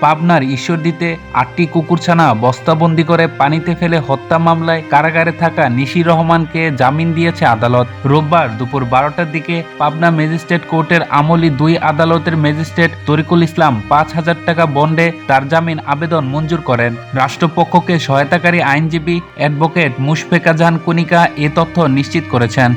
পাবনার ঈশ্বরদীতে আটটি কুকুরছানা বস্তাবন্দি করে পানিতে ফেলে হত্যা মামলায় কারাগারে থাকা নিশির রহমানকে জামিন দিয়েছে আদালত। রোববার দুপুর বারোটার দিকে পাবনা ম্যাজিস্ট্রেট কোর্টের আমলি দুই আদালতের ম্যাজিস্ট্রেট তরিকুল ইসলাম পাঁচ হাজার টাকা বন্ডে তার জামিন আবেদন মঞ্জুর করেন। রাষ্ট্রপক্ষকে সহায়তাকারী আইনজীবী অ্যাডভোকেট মুশফেকা জাহান কুনিকা এ তথ্য নিশ্চিত করেছেন।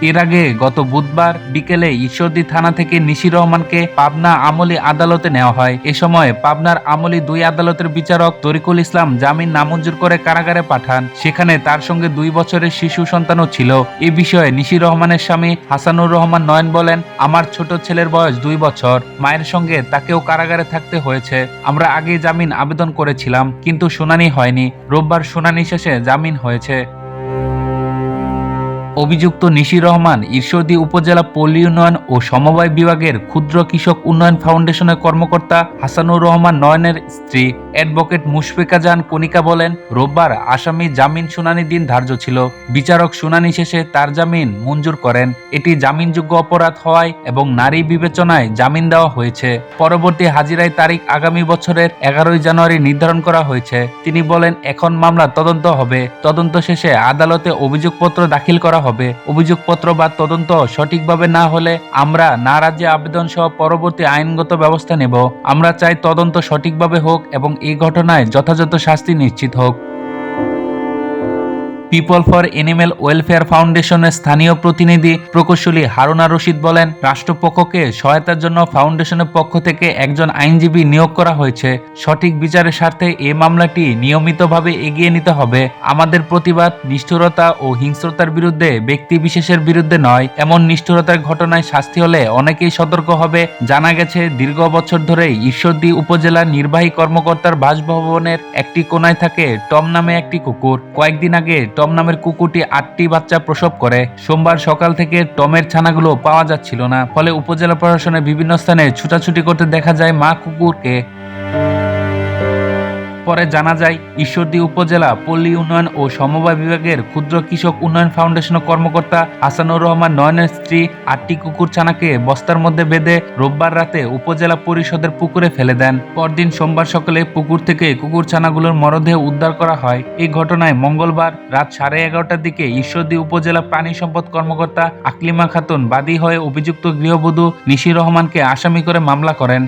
এর আগে গত বুধবার বিকেলে ঈশ্বরদী থানা থেকে নিশির রহমানকে পাবনা আমলি আদালতে নেওয়া হয়। এ সময় পাবনার আমলি দুই আদালতের বিচারক তরিকুল ইসলাম জামিন নামঞ্জুর করে কারাগারে পাঠান। সেখানে তার সঙ্গে দুই বছরের শিশু সন্তানও ছিল। এ বিষয়ে নিশির রহমানের স্বামী হাসানুর রহমান নয়ন বলেন, আমার ছোট ছেলের বয়স দুই বছর। মায়ের সঙ্গে তাকেও কারাগারে থাকতে হয়েছে। আমরা আগে জামিন আবেদন করেছিলাম, কিন্তু শুনানি হয়নি। রোববার শুনানি শেষে জামিন হয়েছে। অভিযুক্ত নিশির রহমান ঈশ্বরদী উপজেলা পল্লী উন্নয়ন ও সমবায় বিভাগের ক্ষুদ্র কৃষক উন্নয়ন ফাউন্ডেশনের কর্মকর্তা হাসানুর রহমান নয়নের স্ত্রী অ্যাডভোকেট মুশফিকা জাহান কণিকা বলেন, রোববার আসামি জামিন শুনানি দিন ধার্য ছিল। বিচারক শুনানি শেষে তার জামিন মঞ্জুর করেন। এটি জামিনযোগ্য অপরাধ হওয়ায় এবং নারী বিবেচনায় জামিন দেওয়া হয়েছে। পরবর্তী হাজিরায় তারিখ আগামী বছরের এগারোই জানুয়ারি নির্ধারণ করা হয়েছে। তিনি বলেন, এখন মামলা তদন্ত হবে। তদন্ত শেষে আদালতে অভিযোগপত্র দাখিল করা হবে। অভিযোগপত্র বা তদন্ত সঠিকভাবে না হলে আমরা না রাজ্যে আবেদন সহ পরবর্তী আইনগত ব্যবস্থা নেব। আমরা চাই তদন্ত সঠিকভাবে হোক এবং এই ঘটনায় যথাযথ শাস্তি নিশ্চিত হোক। পিপল ফর এনিম্যাল ওয়েলফেয়ার ফাউন্ডেশনের স্থানীয় প্রতিনিধি প্রকৌশলী হারুনা রশিদ বলেন, রাষ্ট্রপক্ষকে সহায়তার জন্য ফাউন্ডেশনের পক্ষ থেকে একজন আইনজীবী নিয়োগ করা হয়েছে। সঠিক বিচারের স্বার্থে এ মামলাটি নিয়মিতভাবে এগিয়ে নিতে হবে। আমাদের প্রতিবাদ নিষ্ঠুরতা ও হিংস্রতার বিরুদ্ধে, ব্যক্তি বিশেষের বিরুদ্ধে নয়। এমন নিষ্ঠুরতার ঘটনায় শাস্তি হলে অনেকেই সতর্ক হবে। জানা গেছে, দীর্ঘ বছর ধরে ঈশ্বরদী উপজেলার নির্বাহী কর্মকর্তার বাসভবনের একটি কোনায় থাকে টম নামে একটি কুকুর। কয়েকদিন আগে টম নামের কুকুরটি আটটি বাচ্চা প্রসব করে। সোমবার সকাল থেকে টমের ছানাগুলো পাওয়া যাচ্ছিল না। ফলে উপজেলা প্রশাসনের বিভিন্ন স্থানে ছুটাছুটি করতে দেখা যায় মা কুকুরকে। পরে জানা যায়, ঈশ্বরদী উপজেলা, পল্লী উন্নয়ন ও সমবায় বিভাগের ক্ষুদ্র কৃষক উন্নয়ন ফাউন্ডেশনের কর্মকর্তা হাসানুর রহমান নয়নের স্ত্রী আটটি কুকুর ছানাকে বস্তার মধ্যে বেঁধে রোববার রাতে উপজেলা পরিষদের পুকুরে ফেলে দেন। পরদিন সোমবার সকালে পুকুর থেকে কুকুর ছানাগুলোর মরদেহ উদ্ধার করা হয়। এই ঘটনায় মঙ্গলবার রাত সাড়ে এগারোটার দিকে ঈশ্বরদী উপজেলা প্রাণী সম্পদ কর্মকর্তা আকলিমা খাতুন বাদী হয়ে অভিযুক্ত গৃহবধূ নিশির রহমানকে আসামি করে মামলা করেন।